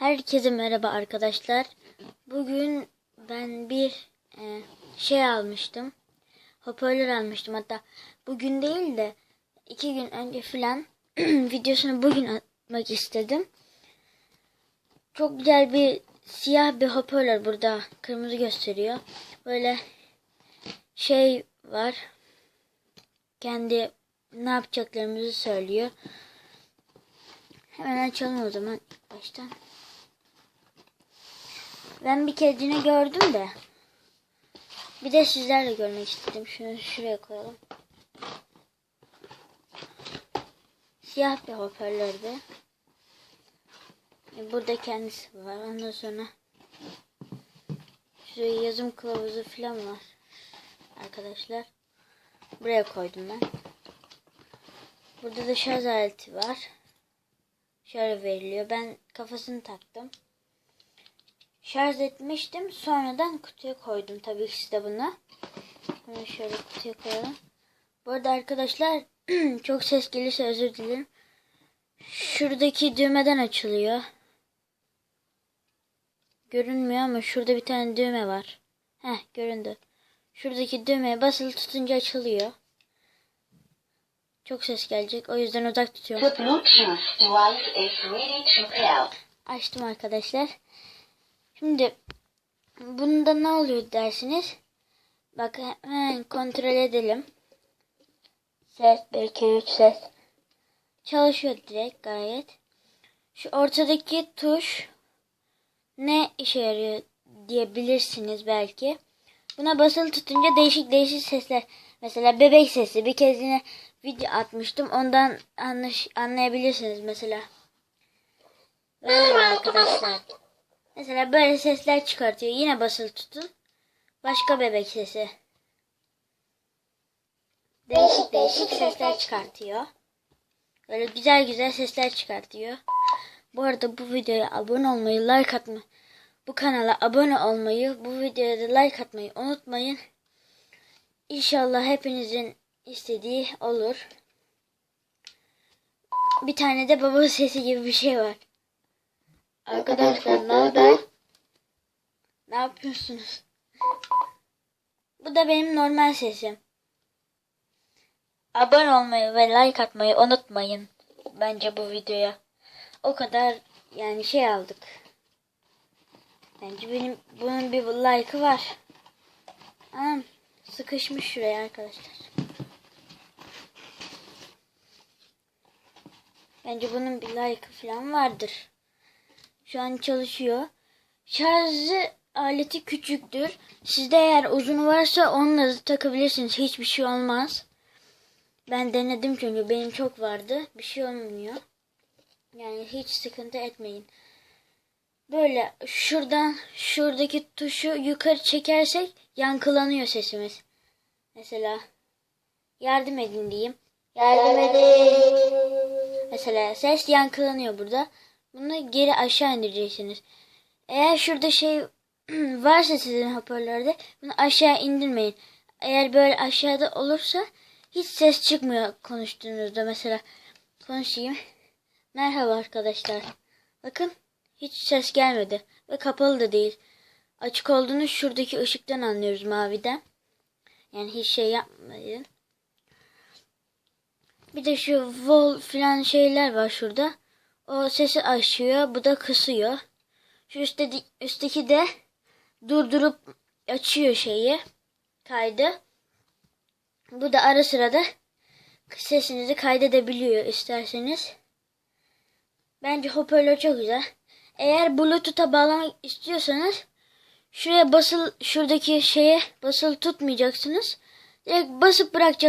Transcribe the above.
Herkese merhaba arkadaşlar. Bugün ben bir e, şey almıştım. Hoparlör almıştım. Hatta bugün değil de iki gün önce filan videosunu bugün atmak istedim. Çok güzel bir siyah bir hoparlör burada kırmızı gösteriyor. Böyle şey var. Kendi ne yapacaklarımızı söylüyor. Hemen açalım o zaman baştan. Ben bir kedini gördüm de. Bir de sizlerle görmek istedim. Şunu şuraya koyalım. Siyah bir hoparlörde. E, Burada kendisi var. Ondan sonra şuraya yazım kılavuzu falan var. Arkadaşlar. Buraya koydum ben. Burada da şarj aleti var. Şöyle veriliyor. Ben kafasını taktım. Şarj etmiştim. Sonradan kutuya koydum. Tabii ki size bunu. Bunu şöyle kutuya koyalım. Bu arada arkadaşlar çok ses gelirse özür dilerim. Şuradaki düğmeden açılıyor. Görünmüyor ama şurada bir tane düğme var. Heh göründü. Şuradaki düğmeye basılı tutunca açılıyor. Çok ses gelecek. O yüzden uzak tutuyorum. Açtım arkadaşlar. Şimdi bunda ne oluyor dersiniz? Bak hemen kontrol edelim. Ses 1 2 3 ses. Çalışıyor direkt gayet. Şu ortadaki tuş ne işe yarıyor diyebilirsiniz belki. Buna basılı tutunca değişik değişik sesler. Mesela bebek sesi. Bir kez yine video atmıştım. Ondan anlaş, anlayabilirsiniz mesela. Böyle arkadaşlar. Mesela böyle sesler çıkartıyor. Yine basılı tutun. Başka bebek sesi. Değişik değişik sesler çıkartıyor. Böyle güzel güzel sesler çıkartıyor. Bu arada bu videoya abone olmayı, like atmayı, bu kanala abone olmayı, bu videoya da like atmayı unutmayın. İnşallah hepinizin istediği olur. Bir tane de baba sesi gibi bir şey var. Arkadaşlar ne haber? Ne yapıyorsunuz? Bu da benim normal sesim. Abone olmayı ve like atmayı unutmayın. Bence bu videoya. O kadar yani şey aldık. Bence benim bunun bir like'ı var. Anam sıkışmış şuraya arkadaşlar. Bence bunun bir like'ı falan vardır. Şu an çalışıyor. Şarjı aleti küçüktür. Sizde eğer uzun varsa onunla takabilirsiniz. Hiçbir şey olmaz. Ben denedim çünkü benim çok vardı. Bir şey olmuyor. Yani hiç sıkıntı etmeyin. Böyle şuradan şuradaki tuşu yukarı çekersek yankılanıyor sesimiz. Mesela yardım edin diyeyim. Yardım edin. Mesela ses yankılanıyor burada. Bunu geri aşağı indireceksiniz. Eğer şurada şey varsa sizin hoparlörde bunu aşağı indirmeyin. Eğer böyle aşağıda olursa hiç ses çıkmıyor konuştuğunuzda. Mesela konuşayım. Merhaba arkadaşlar. Bakın hiç ses gelmedi ve kapalı da değil. Açık olduğunu şuradaki ışıktan anlıyoruz maviden. Yani hiç şey yapmayın. Bir de şu vol filan şeyler var şurada. O sesi açıyor, bu da kısıyor. Şu üstteki, üstteki de durdurup açıyor şeyi, kaydı. Bu da ara sırada sesinizi kaydedebiliyor isterseniz. Bence hoparlör çok güzel. Eğer Bluetooth'a bağlamak istiyorsanız şuraya basıl şuradaki şeye basılı tutmayacaksınız. Direkt basıp bırakacaksınız.